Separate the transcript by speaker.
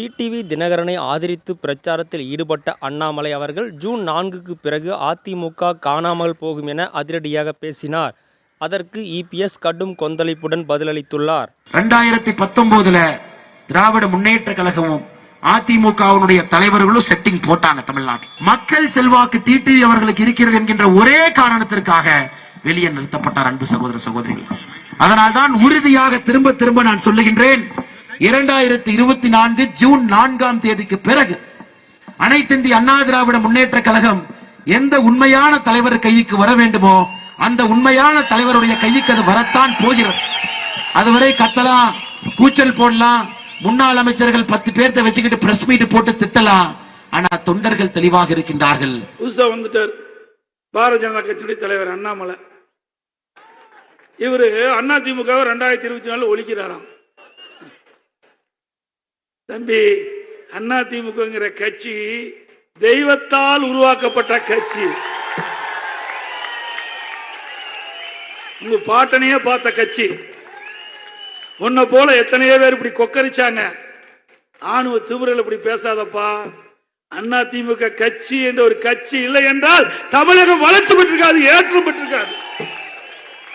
Speaker 1: TTV தினகரனை ஆதரித்து பிரச்சாரத்தில் ஈடுபட்ட அண்ணாமலை அவர்கள் ஜூன் நான்குக்கு பிறகு அதிமுக காணாமல் போகும் என அதிரடியாக பேசினார். அதற்கு இபிஎஸ் கடும் கொந்தளிப்புடன் பதிலளித்துள்ளார்.
Speaker 2: ரெண்டாயிரத்தி பத்தொன்பதுல திராவிட முன்னேற்ற கழகமும் அதிமுகவினுடைய தலைவர்களும் செட்டிங் போட்டாங்க தமிழ்நாட்டில். மக்கள் செல்வாக்கு டிடிவி அவர்களுக்கு இருக்கிறது என்கின்ற ஒரே காரணத்திற்காக வெளியே நிறுத்தப்பட்டார் அன்பு சகோதர சகோதரிகள். அதனால்தான் உறுதியாக திரும்ப திரும்ப நான் சொல்லுகின்றேன். இரண்டாயிரத்தி இருபத்தி நான்கு ஜூன் நான்காம் தேதிக்கு பிறகு அனைத்திந்திய அண்ணா திராவிட முன்னேற்ற கழகம் எந்த உண்மையான தலைவர் கைக்கு வர வேண்டுமோ அந்த உண்மையான தலைவருடைய கைக்கு அது வரத்தான் போகிறது. அதுவரை கத்தலாம் கூச்சல் போடலாம் முன்னாள் அமைச்சர்கள் பத்து பேர்த்த வச்சுக்கிட்டு பிரஸ் மீட் போட்டு திட்டலாம். ஆனா தொண்டர்கள் தெளிவாக இருக்கின்றார்கள்.
Speaker 3: புதுசா வந்துட்டார். பாரதிய ஜனதா கட்சியுடைய தலைவர் அண்ணாமலை. இவரு அண்ணா திமுக ரெண்டாயிரத்தி இருபத்தி நாலு ஒழிக்கிறாராம். தம்பி அண்ணா திமுகங்கிற கட்சி தெய்வத்தால் உருவாக்கப்பட்ட கட்சி. உங்க பாட்டனையே பார்த்த கட்சி. உன்னை போல எத்தனையோ பேர் இப்படி கொக்கரிச்சாங்க. ஆணுவ திமுறையில் இப்படி பேசாதப்பா. அண்ணா திமுக கட்சி என்ற ஒரு கட்சி இல்லை என்றால் தமிழகம் வளர்ச்சி பெற்றிருக்காது ஏற்றம் பெற்றிருக்காது.